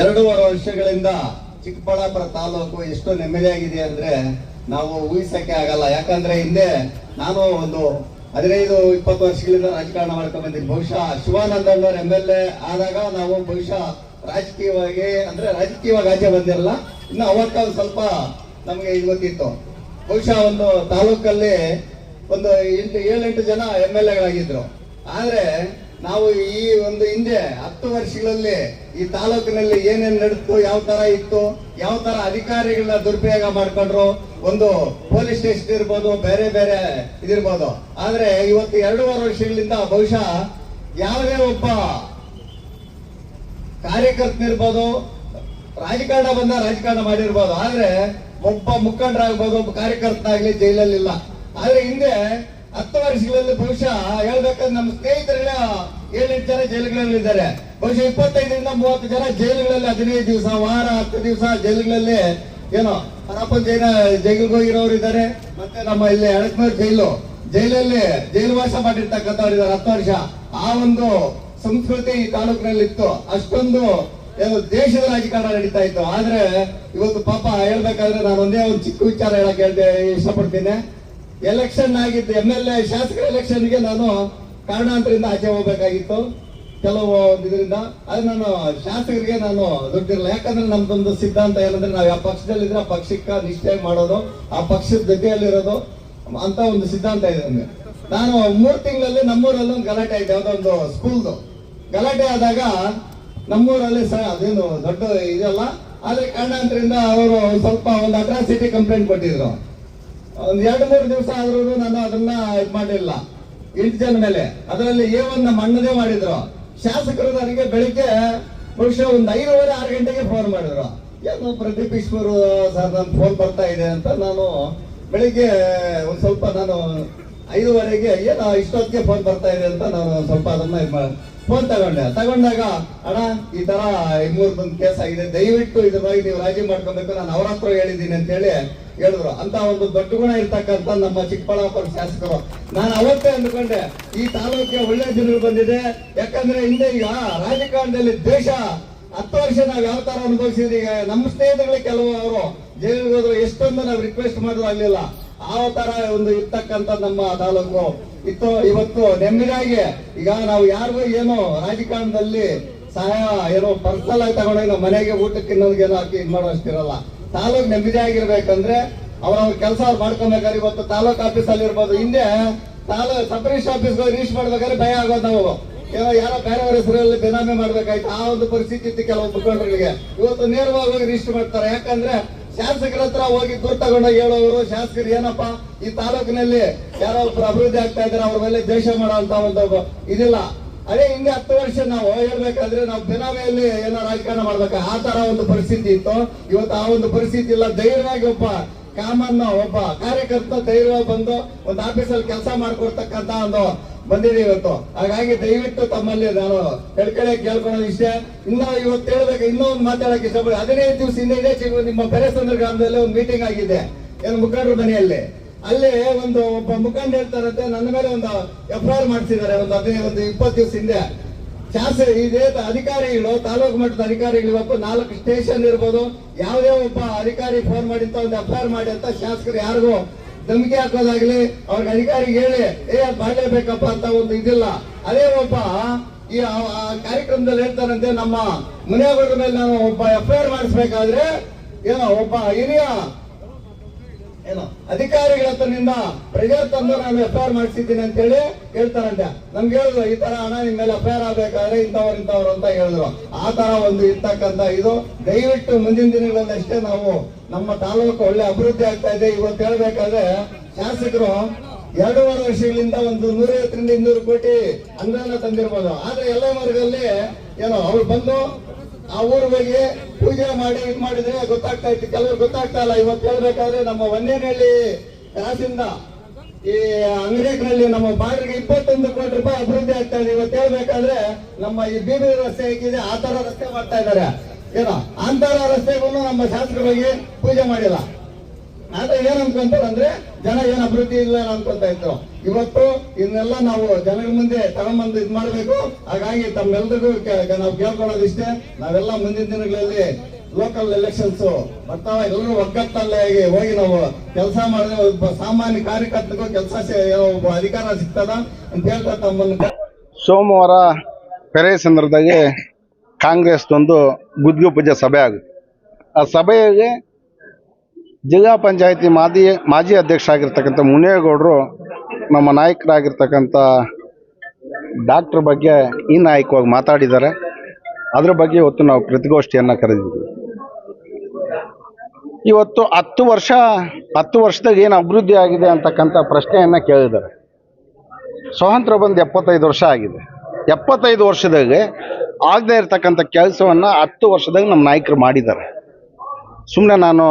ಎರಡೂವರೆ ವರ್ಷಗಳಿಂದ ಚಿಕ್ಕಬಳ್ಳಾಪುರ ತಾಲೂಕು ಎಷ್ಟು ನೆಮ್ಮದಿಯಾಗಿದೆ ಅಂದ್ರೆ ನಾವು ಊಹಿಸಕ್ಕೆ ಆಗಲ್ಲ. ಯಾಕಂದ್ರೆ ಹಿಂದೆ ನಾನು ಒಂದು ಹದಿನೈದು, ಇಪ್ಪತ್ತು ವರ್ಷಗಳಿಂದ ರಾಜಕಾರಣ ಮಾಡ್ಕೊಂಡು ಬಂದಿದ್ದೀನಿ ಬಹುಶಃ ಶಿವಾನಂದ ಅಣ್ಣವ್ರ ಎಂ ಎಲ್ ಎ ಆದಾಗ ನಾವು ಬಹುಶಃ ರಾಜಕೀಯವಾಗಿ ಅಂದ್ರೆ ರಾಜಕೀಯವಾಗಿ ಆಚೆ ಬಂದಿರಲ್ಲ. ಇನ್ನು ಅವತ್ತ ಸ್ವಲ್ಪ ನಮಗೆ ಇದು ಗೊತ್ತಿತ್ತು. ಬಹುಶಃ ಒಂದು ತಾಲೂಕಲ್ಲಿ ಒಂದು ಎಂಟು, ಏಳೆಂಟು ಜನ ಎಂ ಎಲ್ ಎಗಳಾಗಿದ್ರು ಆದ್ರೆ ನಾವು ಈ ಒಂದು ಹಿಂದೆ ಹತ್ತು ವರ್ಷಗಳಲ್ಲಿ ಈ ತಾಲೂಕಿನಲ್ಲಿ ಏನೇನು ನಡೀತು, ಯಾವ ತರ ಇತ್ತು, ಯಾವ ತರ ಅಧಿಕಾರಿಗಳನ್ನ ದುರುಪಯೋಗ ಮಾಡ್ಕೊಂಡ್ರು, ಒಂದು ಪೊಲೀಸ್ ಸ್ಟೇಷನ್ ಇರ್ಬೋದು, ಬೇರೆ ಬೇರೆ ಇದಿರ್ಬೋದು. ಆದ್ರೆ ಇವತ್ತು ಎರಡೂವರೆ ವರ್ಷಗಳಿಂದ ಬಹುಶಃ ಯಾವುದೇ ಒಬ್ಬ ಕಾರ್ಯಕರ್ತನಿರ್ಬೋದು ರಾಜಕಾರಣ ಬಂದ ರಾಜಕಾರಣ ಮಾಡಿರ್ಬೋದು. ಆದ್ರೆ ಒಬ್ಬ ಮುಖಂಡರಾಗ್ಬೋದು, ಒಬ್ಬ ಕಾರ್ಯಕರ್ತನಾಗ್ಲಿ ಜೈಲಲ್ಲಿಲ್ಲ. ಆದ್ರೆ ಹಿಂದೆ ಹತ್ತು ವರ್ಷಗಳಲ್ಲಿ ಬಹುಶಃ ಹೇಳ್ಬೇಕಾದ್ರೆ ನಮ್ಮ ಸ್ನೇಹಿತರೆಲ್ಲ ಏಳೆಂಟು ಜನ ಜೈಲುಗಳಲ್ಲಿ ಇದ್ದಾರೆ. ಬಹುಶಃ ಇಪ್ಪತ್ತೈದರಿಂದ ಮೂವತ್ತು ಜನ ಜೈಲುಗಳಲ್ಲಿ ಹದಿನೈದು ದಿವಸ, ವಾರ, ಹತ್ತು ದಿವಸ ಜೈಲುಗಳಲ್ಲಿ ಏನೋ ಹರಪ್ಪ ಜೈನ ಜೈಲಿಗೆ ಹೋಗಿರೋರು ಇದ್ದಾರೆ. ಮತ್ತೆ ನಮ್ಮ ಇಲ್ಲಿ ಎಳಕ್ನೂರ್ ಜೈಲು, ಜೈಲಲ್ಲಿ ಜೈಲು ವಾಸ ಮಾಡಿರ್ತಕ್ಕಂಥವ್ರು ಇದ್ದಾರೆ ಹತ್ತು ವರ್ಷ. ಆ ಒಂದು ಸಂಸ್ಕೃತಿ ಈ ತಾಲೂಕಿನಲ್ಲಿ ಇತ್ತು ಅಷ್ಟೊಂದು ಏನು ದೇಶದ ರಾಜಕಾರಣ ನಡೀತಾ ಇತ್ತು. ಆದ್ರೆ ಇವತ್ತು ಪಾಪ ಹೇಳ್ಬೇಕಾದ್ರೆ ನಾನು ಒಂದೇ ಒಂದು ಚಿಕ್ಕ ವಿಚಾರ ಹೇಳಕ್ ಹೇಳ್ದೆ ಇಷ್ಟಪಡ್ತೀನಿ. ಎಲೆಕ್ಷನ್ ಆಗಿದ್ದು ಎಂ ಎಲ್ ಎ ಶಾಸಕರ ಎಲೆಕ್ಷನ್ಗೆ ನಾನು ಕಾರಣಾಂತರಿಂದ ಆಚೆ ಹೋಗ್ಬೇಕಾಗಿತ್ತು. ಕೆಲವು ಇದರಿಂದ. ಅದು ನಾನು ಶಾಸಕರಿಗೆ ನಾನು ದುಡ್ಡಿರಲ್ಲ. ಯಾಕಂದ್ರೆ ನಮ್ದೊಂದು ಸಿದ್ಧಾಂತ ಏನಂದ್ರೆ ನಾವು ಯಾವ ಪಕ್ಷದಲ್ಲಿದ್ರೆ ಆ ಪಕ್ಷಕ್ಕೆ ನಿಷ್ಠೆ ಮಾಡೋದು, ಆ ಪಕ್ಷದ ಜೊತೆಯಲ್ಲಿರೋದು, ಅಂತ ಒಂದು ಸಿದ್ಧಾಂತ ಇದೆ ನನಗೆ ನಾನು ಮೂರು ತಿಂಗಳಲ್ಲಿ ನಮ್ಮೂರಲ್ಲಿ ಒಂದು ಗಲಾಟೆ ಆಯ್ತು. ಯಾವುದೋ ಒಂದು ಸ್ಕೂಲ್ದು ಗಲಾಟೆ ಆದಾಗ ನಮ್ಮೂರಲ್ಲಿ ಸರ್ ಅದೇನು ದೊಡ್ಡ ಇದಲ್ಲ. ಆದ್ರೆ ಕಾರಣಾಂತರಿಂದ ಅವರು ಸ್ವಲ್ಪ ಒಂದು ಅಟ್ರಾಸಿಟಿ ಕಂಪ್ಲೇಂಟ್ ಕೊಟ್ಟಿದ್ರು. ಒಂದ್ ಎರಡು ಮೂರು ದಿವಸ ಆದ್ರೂ ನಾನು ಅದನ್ನ ಇದು ಮಾಡಲಿಲ್ಲ ಎಂಟು ಜನ ಮೇಲೆ. ಅದರಲ್ಲಿ ಏ ಒಂದು ನಮ್ಮ ಅಣ್ಣದೇ ಮಾಡಿದ್ರು. ಶಾಸಕರು ನನಗೆ ಬೆಳಿಗ್ಗೆ ಬಹುಶಃ ಒಂದು ಐದೂವರೆ ಆರು ಗಂಟೆಗೆ ಫೋನ್ ಮಾಡಿದ್ರು. ಏನೋ ಪ್ರದೀಪ್ ಈಶ್ವರ್ ಸರ್ ನನ್ನ ಫೋನ್ ಬರ್ತಾ ಇದೆ ಅಂತ ನಾನು ಬೆಳಿಗ್ಗೆ ಒಂದ್ ಸ್ವಲ್ಪ ನಾನು ಐದುವರೆಗೆ ಏನೋ ಇಷ್ಟೊತ್ತಿಗೆ ಫೋನ್ ಬರ್ತಾ ಇದೆ ಅಂತ ನಾನು ಸ್ವಲ್ಪ ಅದನ್ನ ಫೋನ್ ತಗೊಂಡೆ. ತಗೊಂಡಾಗ, ಅಣ್ಣ, ಈ ತರ ಮೂರ್ದೊಂದು ಕೇಸ್ ಆಗಿದೆ. ದಯವಿಟ್ಟು ಇದ್ರ ಬಗ್ಗೆ ನೀವು ರಾಜಿ ಮಾಡ್ಕೊಬೇಕು. ನಾನು ಅವ್ರ ಹತ್ರ ಹೇಳಿದ್ದೀನಿ ಅಂತ ಹೇಳಿ ಹೇಳಿದ್ರು. ಅಂತ ಒಂದು ದೊಡ್ಡ ಗುಣ ಇರ್ತಕ್ಕಂಥ ನಮ್ಮ ಚಿಕ್ಕಬಳ್ಳಾಪುರ ಶಾಸಕರು. ನಾನು ಅವತ್ತೇ ಅಂದ್ಕೊಂಡೆ, ಈ ತಾಲೂಕಿಗೆ ಒಳ್ಳೆ ಜನರು ಬಂದಿದೆ. ಯಾಕಂದ್ರೆ ಹಿಂದೆ ಈಗ ರಾಜಕಾರಣದಲ್ಲಿ ದೇಶ ಹತ್ತು ವರ್ಷ ನಾವು ಯಾವ ತರ ಅನುಭವಿಸಿದ್ರೆ ಈಗ ನಮ್ಮ ಸ್ನೇಹಿತರುಗಳೇ ಕೆಲವು ಅವರು ಜೈಲಿಗೆ ಹೋದ್ರು, ಎಷ್ಟೊಂದು ನಾವು ರಿಕ್ವೆಸ್ಟ್ ಮಾಡಿದ್ರು ಆಗ್ಲಿಲ್ಲ. ಆ ತರ ಒಂದು ಇರ್ತಕ್ಕಂಥ ನಮ್ಮ ತಾಲೂಕು. ಇತ್ತು, ಇವತ್ತು ನೆಮ್ಮದಿಯಾಗಿ ಈಗ ನಾವು ಯಾರಿಗೂ ಏನು ರಾಜಕಾರಣದಲ್ಲಿ ಸಹಾಯ, ಏನೋ ಪರ್ಸನಲ್ ಆಗಿ ತಗೊಂಡೋಗಿ ನಾವು ಮನೆಗೆ ಊಟಕ್ಕೆ ಇನ್ನೊಂದು ಹಾಕಿ ಇದು ಮಾಡೋ ಅಷ್ಟಿರಲ್ಲ ನೆಮ್ಮದಿ ಆಗಿರ್ಬೇಕಂದ್ರೆ ಅವ್ರವ್ರ ಕೆಲಸ ಅವ್ರು ಮಾಡ್ಕೊಬೇಕಾದ್ರೆ ಇವತ್ತು ತಾಲೂಕ್ ಆಫೀಸಲ್ಲಿ ಇರ್ಬೋದು. ಹಿಂದೆ ತಾಲೂಕ್ ಸಬ್ ರಿಜಿಸ್ಟರ್ ರೀಚ್ ಮಾಡ್ಬೇಕಾದ್ರೆ ಭಯ ಆಗೋದು ನಾವು. ಯಾರೋ ಬೇರೆಯವ್ರ ಹೆಸರಲ್ಲಿ ಬೆನಾಮಿ ಮಾಡ್ಬೇಕಾಯ್ತು. ಆ ಒಂದು ಪರಿಸ್ಥಿತಿ ಇತ್ತು ಕೆಲವು ಮುಖಂಡರಿಗೆ ಇವತ್ತು ನೇರವಾಗಿ ರಿಜಿಸ್ಟರ್ ಮಾಡ್ತಾರೆ. ಯಾಕಂದ್ರೆ ಶಾಸಕರ ಹತ್ರ ಹೋಗಿ ದೂರ ತಗೊಂಡು ಹೇಳೋರು, ಶಾಸಕರು ಏನಪ್ಪ, ಈ ತಾಲೂಕಿನಲ್ಲಿ ಯಾರೋ ಒಬ್ರು ಅಭಿವೃದ್ಧಿ ಆಗ್ತಾ ಇದಾರೆ ಅವ್ರ ಮೇಲೆ ದ್ವೇಷ ಮಾಡೋಂತ ಒಂದು ಇದಿಲ್ಲ. ಅದೇ ಹಿಂದೆ ಹತ್ತು ವರ್ಷ ನಾವು ಹೇಳ್ಬೇಕಾದ್ರೆ ನಾವು ಬೆನಾಮೆಯಲ್ಲಿ ಏನೋ ರಾಜಕಾರಣ ಮಾಡ್ಬೇಕು? ಆ ತರ ಒಂದು ಪರಿಸ್ಥಿತಿ ಇತ್ತು. ಇವತ್ತು ಆ ಒಂದು ಪರಿಸ್ಥಿತಿ ಇಲ್ಲ. ಧೈರ್ಯವಾಗಿ ಒಬ್ಬ ಕಾಮನ್ ಒಬ್ಬ ಕಾರ್ಯಕರ್ತ ಧೈರ್ಯವಾಗಿ ಬಂದು ಒಂದು ಆಫೀಸಲ್ಲಿ ಕೆಲಸ ಮಾಡ್ಕೊಡ್ತಕ್ಕಂತ ಒಂದು ಬಂದಿದೆ ಇವತ್ತು. ಹಾಗಾಗಿ ದಯವಿಟ್ಟು ತಮ್ಮಲ್ಲಿ ನಾನು ಹೇಳ್ಕಡೆ ಕೇಳ್ಕೊಳ್ಳೋ ವಿಷಯ. ಇನ್ನ ಇವತ್ತು ಹೇಳ್ಬೇಕು ಇನ್ನೂ ಒಂದು ಮಾತಾಡಕ್ ಇಷ್ಟಪಡಿ ಹದಿನೈದು ದಿವಸ ಹಿಂದೆ ನಿಮ್ಮ ಬೆರೆಸಂದ್ರ ಗ್ರಾಮದಲ್ಲಿ ಒಂದು ಮೀಟಿಂಗ್ ಆಗಿದೆ. ಏನು ಮುಖಂಡರ ಮನೆಯಲ್ಲಿ. ಅಲ್ಲಿ ಒಂದು ಒಬ್ಬ ಮುಖಂಡ ಹೇಳ್ತಾರಂತೆ ನನ್ನ ಮೇಲೆ ಒಂದು ಎಫ್ ಆರ್ ಮಾಡಿಸಿದ್ದಾರೆ, ಒಂದು ಹದಿನೈದು, ಒಂದು ಇಪ್ಪತ್ತು ದಿವಸ ಹಿಂದೆ. ಶಾಸ ಇದೇ ಅಧಿಕಾರಿಗಳು, ತಾಲೂಕು ಮಟ್ಟದ ಅಧಿಕಾರಿಗಳು ಇವತ್ತು ನಾಲ್ಕು ಸ್ಟೇಷನ್ ಇರ್ಬೋದು, ಯಾವುದೇ ಒಬ್ಬ ಅಧಿಕಾರಿ ಫೋನ್ ಮಾಡಿ ಅಂತ ಒಂದು ಎಫ್ ಆರ್ ಮಾಡಿ ಅಂತ ಶಾಸಕರು ಯಾರಿಗೂ ಧಮಕಿ ಹಾಕೋದಾಗ್ಲಿ, ಅವ್ರಿಗೆ ಅಧಿಕಾರಿಗೆ ಹೇಳಿ, ಏ, ಅದು ಮಾಡ್ಲೇಬೇಕಪ್ಪ ಅಂತ ಒಂದು ಇದಿಲ್ಲ. ಅದೇ ಒಬ್ಬ ಈ ಕಾರ್ಯಕ್ರಮದಲ್ಲಿ ಹೇಳ್ತಾರಂತೆ, ನಮ್ಮ ಮನೆಯವರ ಮೇಲೆ ನಾನು ಒಬ್ಬ ಎಫ್ ಐ ಆರ್ ಮಾಡಿಸ್ಬೇಕಾದ್ರೆ, ಏನೋ ಒಬ್ಬ ಹಿರಿಯ ಏನು, ಅಧಿಕಾರಿಗಳ ಹತ್ರನಿಂದ ಪ್ರೆಷರ್ ತಂದು ನಾನು ಎಫ್ ಐ ಆರ್ ಮಾಡಿಸಿದ್ದೀನಿ ಅಂತ ಹೇಳಿ ಹೇಳ್ತಾರಂತೆ. ನಮ್ಗೆ ಹೇಳಿದ್ರು ಈ ತರ ಹಣ ನಿಮ್ ಮೇಲೆ ಎಫ್ ಐ ಆರ್ ಆಗ್ಬೇಕಾದ್ರೆ ಇಂಥವ್ರು ಇಂಥವ್ರು ಅಂತ ಹೇಳಿದ್ರು. ಆ ತರ ಒಂದು ಇರ್ತಕ್ಕಂತ ಇದು, ದಯವಿಟ್ಟು ಮುಂದಿನ ದಿನಗಳಲ್ಲಿ ಅಷ್ಟೇ ನಾವು ನಮ್ಮ ತಾಲೂಕು ಒಳ್ಳೆ ಅಭಿವೃದ್ಧಿ ಆಗ್ತಾ ಇದೆ. ಇವತ್ತು ಹೇಳ್ಬೇಕಾದ್ರೆ, ಶಾಸಕರು ಎರಡೂವರೆ ವರ್ಷಗಳಿಂದ ಒಂದು ನೂರೈವತ್ತರಿಂದ ಇನ್ನೂರು ಕೋಟಿ ಅನುದಾನ ತಂದಿರ್ಬೋದು. ಆದ್ರೆ ಎಲ್ಲ ಮಾರ್ಗದಲ್ಲಿ ಏನೋ, ಅವ್ರು ಬಂದು ಆ ಪೂಜೆ ಮಾಡಿ ಇದು ಮಾಡಿದ್ರೆ ಗೊತ್ತಾಗ್ತಾ ಇತ್ತು. ಕೆಲವರು ಗೊತ್ತಾಗ್ತಾ ಇಲ್ಲ. ಇವತ್ತು ಹೇಳ್ಬೇಕಾದ್ರೆ ನಮ್ಮ ಒಂದೇನಹಳ್ಳಿ ಕ್ರಾಸಿಂದ ಈ ಅಂಗಡಿಗಳಲ್ಲಿ ನಮ್ಮ ಬಾಡಿಗೆ ಇಪ್ಪತ್ತೊಂದು ಕೋಟಿ ರೂಪಾಯಿ ಅಭಿವೃದ್ಧಿ ಆಗ್ತಾ ಇದೆ. ಇವತ್ತು ಹೇಳ್ಬೇಕಾದ್ರೆ ನಮ್ಮ ಈ ಬೀಬಿ ರಸ್ತೆ ಹೇಗಿದೆ, ಆ ರಸ್ತೆ ಮಾಡ್ತಾ ಇದ್ದಾರೆ. ಏನೋ ಅಂತರ ರಸ್ತೆಗೂ ನಮ್ಮ ಶಾಸಕರಿಗೆ ಪೂಜೆ ಮಾಡಿಲ್ಲ. ಆದ್ರೆ ಏನ್ ಅನ್ಕೊಂತಾರೆ ಅಂದ್ರೆ ಜನ ಏನ್ ಅಭಿವೃದ್ಧಿ ಇಲ್ಲ ಅನ್ಕೊಂತ ಇದ್ರು. ಇವತ್ತು ಇದನ್ನೆಲ್ಲ ನಾವು ಜನರ ಮುಂದೆ ತಗೊಂಬಂದು ಇದ್ ಮಾಡ್ಬೇಕು. ಹಾಗಾಗಿ ತಮ್ಮೆಲ್ರಿಗೂ ನಾವು ಕೇಳ್ಕೊಳ್ಳೋದಿಷ್ಟೇ. ನಾವೆಲ್ಲ ಮುಂದಿನ ದಿನಗಳಲ್ಲಿ ಲೋಕಲ್ ಎಲೆಕ್ಷನ್ಸ್ ಬರ್ತಾವ ಎಲ್ಲರೂ ಒಗ್ಗಟ್ಟಲ್ಲೇ ಹೋಗಿ ನಾವು ಕೆಲಸ ಮಾಡಿದ್ರೆ ಒಬ್ಬ ಸಾಮಾನ್ಯ ಕಾರ್ಯಕರ್ತರಿಗೂ ಕೆಲಸ ಒಬ್ಬ ಅಧಿಕಾರ ಸಿಗ್ತದ ಅಂತ ಹೇಳ್ತಾ ತಮ್ಮನ್ನು ಸೋಮವಾರ ಪೆರೆ ಸಂದರ್ಭದಾಗೆ ಕಾಂಗ್ರೆಸ್ದೊಂದು ಗುದ್ಗು ಪೂಜೆ ಸಭೆ ಆಗುತ್ತೆ. ಆ ಸಭೆಗೆ ಜಿಲ್ಲಾ ಪಂಚಾಯತಿ ಮಾಜಿ ಮಾಜಿ ಅಧ್ಯಕ್ಷರಾಗಿರ್ತಕ್ಕಂಥ ಮುನೇಗೌಡರು ನಮ್ಮ ನಾಯಕರಾಗಿರ್ತಕ್ಕಂಥ ಡಾಕ್ಟ್ರ್ ಬಗ್ಗೆ ಈ ನಾಯಕವಾಗಿ ಮಾತಾಡಿದ್ದಾರೆ. ಅದ್ರ ಬಗ್ಗೆ ಇವತ್ತು ನಾವು ಪ್ರತಿಗೋಷ್ಠಿಯನ್ನು ಕರೆದಿದ್ದೀವಿ. ಇವತ್ತು ಹತ್ತು ವರ್ಷ, ಹತ್ತು ವರ್ಷದಾಗ ಏನು ಅಭಿವೃದ್ಧಿ ಆಗಿದೆ ಅಂತಕ್ಕಂಥ ಪ್ರಶ್ನೆಯನ್ನು ಕೇಳಿದ್ದಾರೆ. ಸ್ವಾತಂತ್ರ್ಯ ಬಂದು ಎಪ್ಪತ್ತೈದು ವರ್ಷ ಆಗಿದೆ. ಎಪ್ಪತ್ತೈದು ವರ್ಷದಾಗ ಆಗದೆ ಇರತಕ್ಕಂಥ ಕೆಲಸವನ್ನು ಹತ್ತು ವರ್ಷದಾಗ ನಮ್ಮ ನಾಯಕರು ಮಾಡಿದ್ದಾರೆ. ಸುಮ್ಮನೆ ನಾನು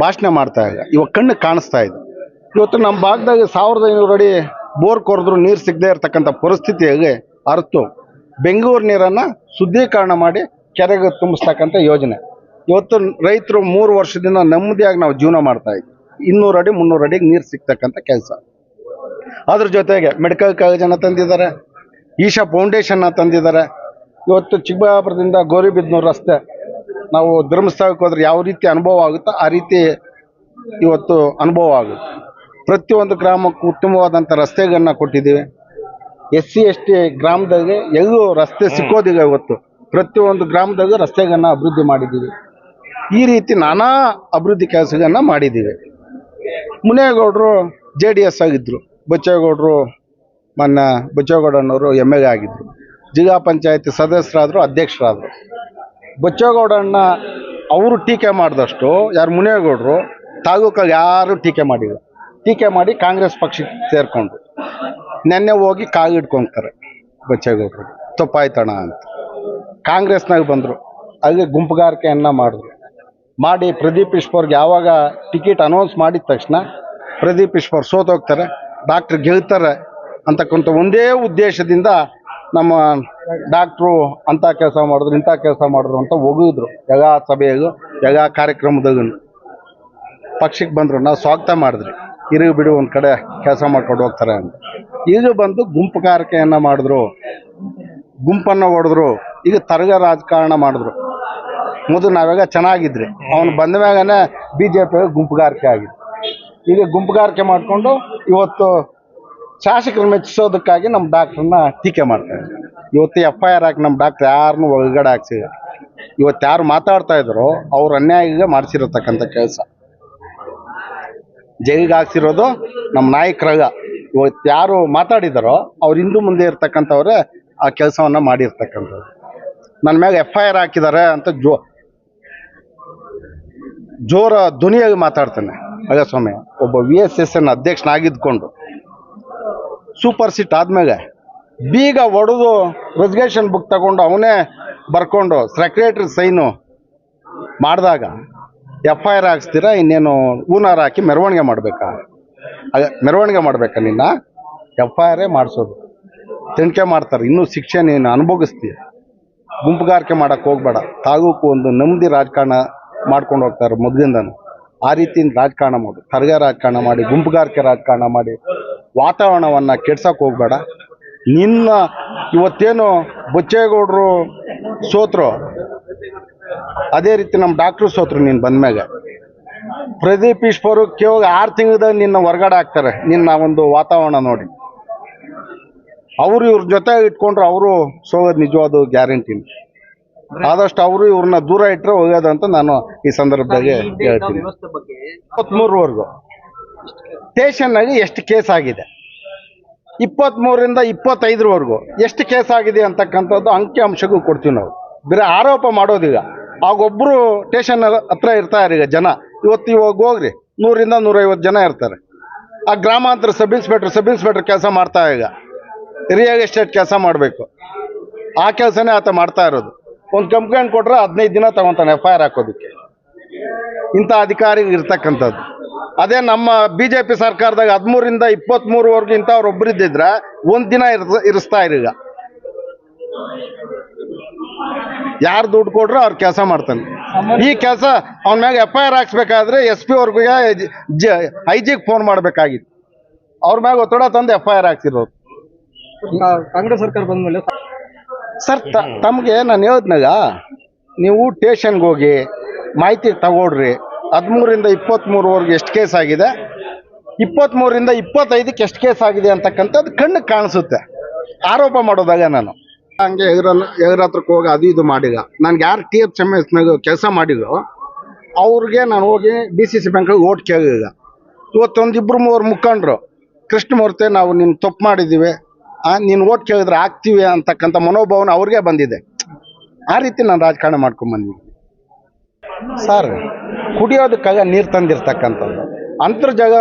ಭಾಷಣ ಮಾಡ್ತಾ ಇದ್ದೆ. ಇವಾಗ ಕಣ್ಣು ಕಾಣಿಸ್ತಾ ಇದೆ. ಇವತ್ತು ನಮ್ಮ ಭಾಗದಾಗ ಸಾವಿರದ ಐನೂರು ಅಡಿ ಬೋರ್ ಕೊರೆದ್ರು ನೀರು ಸಿಗದೆ ಇರತಕ್ಕಂಥ ಪರಿಸ್ಥಿತಿಯಾಗಿ ಅರ್ತು ಬೆಂಗಳೂರು ನೀರನ್ನು ಶುದ್ಧೀಕರಣ ಮಾಡಿ ಕೆರೆಗೆ ತುಂಬಿಸ್ತಕ್ಕಂಥ ಯೋಜನೆ. ಇವತ್ತು ರೈತರು ಮೂರು ವರ್ಷದಿಂದ ನೆಮ್ಮದಿಯಾಗಿ ನಾವು ಜೀವನ ಮಾಡ್ತಾ ಇದ್ವಿ. ಇನ್ನೂರು ಅಡಿ, ಮುನ್ನೂರು ಅಡಿಗೆ ನೀರು ಸಿಗ್ತಕ್ಕಂಥ ಕೆಲಸ. ಅದ್ರ ಜೊತೆಗೆ ಮೆಡಿಕಲ್ ಕಾಲೇಜನ್ನು ತಂದಿದ್ದಾರೆ. ಈಶಾ ಫೌಂಡೇಶನ್ನ ತಂದಿದ್ದಾರೆ. ಇವತ್ತು ಚಿಕ್ಕಬಳ್ಳಾಪುರದಿಂದ ಗೌರಿಬಿದ್ನೂರು ರಸ್ತೆ ನಾವು ಧರ್ಮಸ್ಥಳಕ್ಕೆ ಹೋದ್ರೆ ಯಾವ ರೀತಿ ಅನುಭವ ಆಗುತ್ತೋ ಆ ರೀತಿ ಇವತ್ತು ಅನುಭವ ಆಗುತ್ತೆ. ಪ್ರತಿಯೊಂದು ಗ್ರಾಮಕ್ಕೂ ಉತ್ತಮವಾದಂಥ ರಸ್ತೆಗಳನ್ನ ಕೊಟ್ಟಿದ್ದೀವಿ. ಎಸ್ ಸಿ ಎಸ್ ಟಿ ಗ್ರಾಮದಾಗೆ ಎಲ್ಲೂ ರಸ್ತೆ ಸಿಕ್ಕೋದಿಲ್ಲ ಇವತ್ತು. ಪ್ರತಿಯೊಂದು ಗ್ರಾಮದಾಗೂ ರಸ್ತೆಗಳನ್ನ ಅಭಿವೃದ್ಧಿ ಮಾಡಿದ್ದೀವಿ. ಈ ರೀತಿ ನಾನಾ ಅಭಿವೃದ್ಧಿ ಕೆಲಸಗಳನ್ನ ಮಾಡಿದ್ದೀವಿ. ಮುನೇಗೌಡರು ಜೆ ಡಿ ಎಸ್ ಆಗಿದ್ದರು ಬಚ್ಚೇಗೌಡರು ಮೊನ್ನೆ ಬಚ್ಚೇಗೌಡನವರು ಎಂ ಎಲ್ ಎ ಆಗಿದ್ದರು ಜಿಲ್ಲಾ ಪಂಚಾಯತಿ ಸದಸ್ಯರಾದರು, ಅಧ್ಯಕ್ಷರಾದರು. ಬಚ್ಚೇಗೌಡಣ್ಣ ಅವರು ಟೀಕೆ ಮಾಡಿದಷ್ಟು, ಯಾರು ಮುನೇಗೌಡರು ತಾಲೂಕಾಗ ಯಾರು ಟೀಕೆ ಮಾಡಿಲ್ಲ. ಟೀಕೆ ಮಾಡಿ ಕಾಂಗ್ರೆಸ್ ಪಕ್ಷಕ್ಕೆ ಸೇರಿಕೊಂಡ್ರು ನೆನ್ನೆ ಹೋಗಿ ಕಾಲು ಇಟ್ಕೊಂತಾರೆ ಬಚ್ಚೇಗೌಡರು. ತಪ್ಪಾಯ್ತಣ ಅಂತ. ಕಾಂಗ್ರೆಸ್ನಾಗ ಬಂದರು. ಅಲ್ಲಿ ಗುಂಪುಗಾರಿಕೆಯನ್ನು ಮಾಡಿದ್ರು. ಮಾಡಿ ಪ್ರದೀಪ್ ಈಶ್ವರ್ಗೆ ಯಾವಾಗ ಟಿಕೆಟ್ ಅನೌನ್ಸ್ ಮಾಡಿದ ತಕ್ಷಣ ಪ್ರದೀಪ್ ಈಶ್ವರ್ ಸೋತೋಗ್ತಾರೆ, ಡಾಕ್ಟ್ರ್ ಗೆಲ್ತಾರೆ ಅಂತಕ್ಕಂಥ ಒಂದೇ ಉದ್ದೇಶದಿಂದ ನಮ್ಮ ಡಾಕ್ಟ್ರು ಅಂತ ಕೆಲಸ ಮಾಡಿದ್ರು, ಇಂಥ ಕೆಲಸ ಮಾಡಿದ್ರು ಅಂತ ಹೋಗಿದ್ರು ಯಾವ ಸಭೆಯಾಗು ಯಾವ ಕಾರ್ಯಕ್ರಮದಾಗೂ ಪಕ್ಷಕ್ಕೆ ಬಂದರು, ನಾವು ಸ್ವಾಗತ ಮಾಡಿದ್ರಿ. ಇರು ಬಿಡು, ಒಂದು ಕಡೆ ಕೆಲಸ ಮಾಡ್ಕೊಂಡು ಹೋಗ್ತಾರೆ ಅಂತ. ಈಗ ಬಂದು ಗುಂಪುಗಾರಿಕೆಯನ್ನು ಮಾಡಿದ್ರು. ಗುಂಪನ್ನು ಹೊಡೆದ್ರು. ಈಗ ತರಗ ರಾಜಕಾರಣ ಮಾಡಿದ್ರು. ಮೊದಲು ನಾವಾಗ ಚೆನ್ನಾಗಿದ್ರಿ. ಅವನು ಬಂದ ಮ್ಯಾಗೇ ಬಿ ಜೆ ಪಿ ಗುಂಪುಗಾರಿಕೆ ಆಗಿದೆ ಈಗ ಗುಂಪುಗಾರಿಕೆ ಮಾಡಿಕೊಂಡು ಇವತ್ತು ಶಾಸಕರು ಮೆಚ್ಚಿಸೋದಕ್ಕಾಗಿ ನಮ್ಮ ಡಾಕ್ಟ್ರನ್ನ ಟೀಕೆ ಮಾಡ್ತಾರೆ ಇವತ್ತು ಎಫ್ ಐ ಆರ್ ಹಾಕಿ ನಮ್ಮ ಡಾಕ್ಟರ್ ಯಾರನ್ನು ಒಳಗಡೆ ಹಾಕ್ಸಿಲ್ಲ. ಇವತ್ತು ಯಾರು ಮಾತಾಡ್ತಾ ಇದ್ರು ಅವ್ರು ಅನ್ಯಾಯ ಮಾಡಿಸಿರತಕ್ಕಂಥ ಕೆಲಸ. ಜೈಲಿಗೆ ಹಾಕ್ಸಿರೋದು ನಮ್ಮ ನಾಯಕರಾಗ ಇವತ್ತು ಯಾರು ಮಾತಾಡಿದಾರೋ ಅವ್ರು ಹಿಂದೂ ಮುಂದೆ ಇರ್ತಕ್ಕಂಥವ್ರೆ ಆ ಕೆಲಸವನ್ನ ಮಾಡಿರ್ತಕ್ಕಂಥವ್ರು. ನನ್ನ ಮ್ಯಾಗ ಎಫ್ ಐ ಆರ್ ಹಾಕಿದ್ದಾರೆ ಅಂತ ಜೋ ಜೋರ ಧ್ವನಿಯಾಗಿ ಮಾತಾಡ್ತಾನೆ. ಸ್ವಾಮಿ, ಒಬ್ಬ ವಿ ಎಸ್ ಎಸ್ ಎನ್ ಅಧ್ಯಕ್ಷನಾಗಿದ್ಕೊಂಡು, ಸೂಪರ್ ಸಿಟ್ ಆದ್ಮೇಲೆ ಬೀಗ ಒಡೆದು ರೆಸಿಗ್ನೇಷನ್ ಬುಕ್ ತಗೊಂಡು ಅವನೇ ಬರ್ಕೊಂಡು ಸೆಕ್ರೆಟ್ರಿ ಸೈನು ಮಾಡಿದಾಗ ಎಫ್ ಐ ಆರ್ ಹಾಕ್ಸ್ತೀರಾ, ಇನ್ನೇನು ಹೂನಾರ ಹಾಕಿ ಮೆರವಣಿಗೆ ಮಾಡಬೇಕಾ? ಅದೇ, ಮೆರವಣಿಗೆ ಮಾಡಬೇಕಾ ನಿನ್ನ? ಎಫ್ ಐ ಆರೇ ಮಾಡಿಸೋದು. ತನಿಖೆ ಮಾಡ್ತಾರೆ. ಇನ್ನೂ ಶಿಕ್ಷೆ ನೀನು ಅನುಭವಿಸ್ತೀಯ. ಗುಂಪುಗಾರಿಕೆ ಮಾಡೋಕ್ಕೆ ಹೋಗ್ಬೇಡ. ತಾಗೂಕು ಒಂದು ನೆಮ್ಮದಿ ರಾಜಕಾರಣ ಮಾಡ್ಕೊಂಡು ಹೋಗ್ತಾರೆ ಮೊದಲಿಂದನೂ. ಆ ರೀತಿಯಿಂದ ರಾಜಕಾರಣ ಮಾಡು. ಕರ್ಗ ರಾಜಕಾರಣ ಮಾಡಿ, ಗುಂಪುಗಾರಿಕೆ ರಾಜಕಾರಣ ಮಾಡಿ, ವಾತಾವರಣವನ್ನು ಕೆಡ್ಸೋಕೆ ಹೋಗ್ಬೇಡ. ನಿನ್ನ ಇವತ್ತೇನು ಬಚ್ಚೇಗೌಡರು ಸೋತ್ರು? ಅದೇ ರೀತಿ ನಮ್ಮ ಡಾಕ್ಟ್ರು ಸೋತ್ರು ನೀನು ಬಂದ್ಮ್ಯಾಗ ಪ್ರದೀಪ್ ಈಶ್ವರು ಕೇವಲ ಆರು ತಿಂಗಳದಾಗ ನಿನ್ನ ಹೊರಗಡೆ ಹಾಕ್ತಾರೆ ನಿನ್ನ ಒಂದು ವಾತಾವರಣ ನೋಡಿ. ಅವರು ಇವ್ರ ಜೊತೆ ಇಟ್ಕೊಂಡ್ರೆ ಅವರು ಸೋಗೋದು ನಿಜವಾದ ಗ್ಯಾರಂಟಿ. ಆದಷ್ಟು ಅವರು ಇವ್ರನ್ನ ದೂರ ಇಟ್ಟರೆ ಹೋಗೋದಂತ ನಾನು ಈ ಸಂದರ್ಭದಾಗೆ ಹೇಳ್ತೀನಿ. ಇಪ್ಪತ್ತ್ಮೂರವರೆಗೂ ಸ್ಟೇಷನ್ನಲ್ಲಿ ಎಷ್ಟು ಕೇಸ್ ಆಗಿದೆ? ಇಪ್ಪತ್ತ್ಮೂರರಿಂದ ಇಪ್ಪತ್ತೈದರವರೆಗೂ ಎಷ್ಟು ಕೇಸ್ ಆಗಿದೆ ಅಂತಕ್ಕಂಥದ್ದು ಅಂಕಿ ಅಂಶಗೂ ಕೊಡ್ತೀವಿ ನಾವು. ಬೇರೆ ಆರೋಪ ಮಾಡೋದೀಗ ಆಗೊಬ್ಬರು ಸ್ಟೇಷನ್ ಹತ್ರ ಇರ್ತಾರೆ ಈಗ ಜನ. ಇವತ್ತು ಇವಾಗ ಹೋಗ್ರಿ ನೂರಿಂದ ನೂರೈವತ್ತು ಜನ ಇರ್ತಾರೆ. ಆ ಗ್ರಾಮಾಂತರ ಸಬ್ ಇನ್ಸ್ಪೆಕ್ಟರ್ ಸಬ್ ಇನ್ಸ್ಪೆಕ್ಟರ್ ಕೆಲಸ ಮಾಡ್ತಾ ಈಗ. ರಿಯಲ್ ಎಸ್ಟೇಟ್ ಕೆಲಸ ಮಾಡಬೇಕು. ಆ ಕೆಲಸನೇ ಆತ ಮಾಡ್ತಾ ಇರೋದು. ಒಂದು ಕಂಪ್ಲೇಂಟ್ ಕೊಟ್ಟರೆ ಹದಿನೈದು ದಿನ ತಗೊತಾನೆ, ಎಫ್ ಐ ಆರ್ ಹಾಕೋದಕ್ಕೆ. ಇಂಥ ಅಧಿಕಾರಿ ಇರ್ತಕ್ಕಂಥದ್ದು ಅದೇ ನಮ್ಮ ಬಿ ಜೆ ಪಿ ಸರ್ಕಾರದಾಗ ಹದಿಮೂರಿಂದ ಇಪ್ಪತ್ತ್ಮೂರವರೆಗೂ ಇಂಥವ್ರು ಒಬ್ರು ಇದ್ದಿದ್ರೆ ಒಂದು ದಿನ ಇರಿಸ್ತಾ ಇರೀಗ. ಯಾರು ದುಡ್ಡು ಕೊಡ್ರು ಅವ್ರ ಕೆಲಸ ಮಾಡ್ತಾನೆ. ಈ ಕೆಲಸ ಅವನ ಮ್ಯಾಗ ಎಫ್ ಐ ಆರ್ ಹಾಕ್ಸ್ಬೇಕಾದ್ರೆ ಎಸ್ ಪಿ ಅವ್ರಿಗೆ ಐ ಜಿಗೆ ಫೋನ್ ಮಾಡಬೇಕಾಗಿತ್ತು. ಅವ್ರ ಮ್ಯಾಗ ಒತ್ತಡ ತಂದು ಎಫ್ ಐ ಆರ್ ಹಾಕ್ಸಿರೋದು ಕಾಂಗ್ರೆಸ್ ಸರ್ಕಾರ ಬಂದ್ಮೇಲೆ ಸರ್. ತಮಗೆ ನಾನು ಹೇಳಿದ್ನಾಗ ನೀವು ಟೇಷನ್ಗೆ ಹೋಗಿ ಮಾಹಿತಿ ತಗೊಳ್ರಿ. ಹದಿಮೂರಿಂದ ಇಪ್ಪತ್ತ್ಮೂರವರೆಗೆ ಎಷ್ಟು ಕೇಸ್ ಆಗಿದೆ? ಇಪ್ಪತ್ತ್ಮೂರಿಂದ ಇಪ್ಪತ್ತೈದಕ್ಕೆ ಎಷ್ಟು ಕೇಸ್ ಆಗಿದೆ ಅಂತಕ್ಕಂಥದ್ದು ಕಣ್ಣು ಕಾಣಿಸುತ್ತೆ. ಆರೋಪ ಮಾಡೋದಾಗ ನಾನು. ಹಂಗೆ ಎಗ್ರನ್ನ ಎಗ್ರ ಹತ್ರಕ್ಕೆ ಹೋಗಿ ಅದು ಇದು ಮಾಡಿದ. ನನಗೆ ಯಾರು ಟಿ ಎಫ್ ಎಂ ಎಸ್ನಾಗ ಕೆಲಸ ಮಾಡಿದ್ರು ಅವ್ರಿಗೆ ನಾನು ಹೋಗಿ ಡಿ ಸಿ ಸಿ ಬ್ಯಾಂಕ್ಗೆ ಓಟ್ ಕೇಳಿದ. ಇವತ್ತೊಂದು ಇಬ್ಬರು ಮೂವರು ಮುಖಂಡರು ಕೃಷ್ಣಮೂರ್ತಿ ನಾವು ನಿನ್ನ ತಪ್ಪು ಮಾಡಿದ್ದೀವಿ. ಆ ನೀನು ಓಟ್ ಕೇಳಿದ್ರೆ ಆಗ್ತೀವಿ ಅಂತಕ್ಕಂಥ ಮನೋಭಾವನ ಅವ್ರಿಗೆ ಬಂದಿದೆ. ಆ ರೀತಿ ನಾನು ರಾಜಕಾರಣ ಮಾಡ್ಕೊಂಬಂದಿದ್ದೀನಿ ಸರ್ ಕುಡಿಯೋದಕ್ಕಾಗ ನೀರು ತಂದಿರ್ತಕ್ಕಂಥದ್ದು. ಅಂತರ್ಜಾಗ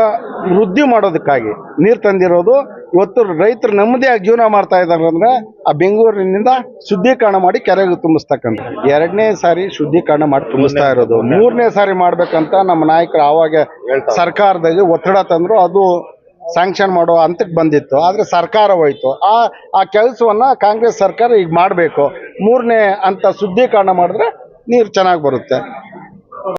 ವೃದ್ಧಿ ಮಾಡೋದಕ್ಕಾಗಿ ನೀರು ತಂದಿರೋದು. ಇವತ್ತು ರೈತರು ನೆಮ್ಮದಿಯಾಗಿ ಜೀವನ ಮಾಡ್ತಾ ಇದ್ದಾರೆ ಅಂದ್ರೆ ಆ ಬೆಂಗಳೂರಿನಿಂದ ಶುದ್ಧೀಕರಣ ಮಾಡಿ ಕೆರೆಗೆ ತುಂಬಿಸ್ತಕ್ಕಂಥ ಎರಡನೇ ಸಾರಿ ಶುದ್ಧೀಕರಣ ಮಾಡಿ ತುಂಬಿಸ್ತಾ ಇರೋದು. ಮೂರನೇ ಸಾರಿ ಮಾಡ್ಬೇಕಂತ ನಮ್ಮ ನಾಯಕರು ಆವಾಗ ಸರ್ಕಾರದಲ್ಲಿ ಒತ್ತಡ ತಂದ್ರು ಅದು ಸ್ಯಾಂಕ್ಷನ್ ಮಾಡೋ ಹಂತಕ್ಕೆ ಬಂದಿತ್ತು. ಆದರೆ ಸರ್ಕಾರ ಹೋಯ್ತು. ಆ ಆ ಕೆಲಸವನ್ನ ಕಾಂಗ್ರೆಸ್ ಸರ್ಕಾರ ಈಗ ಮಾಡಬೇಕು. ಮೂರನೇ ಅಂತ ಶುದ್ಧೀಕರಣ ಮಾಡಿದ್ರೆ ನೀರು ಚೆನ್ನಾಗಿ ಬರುತ್ತೆ.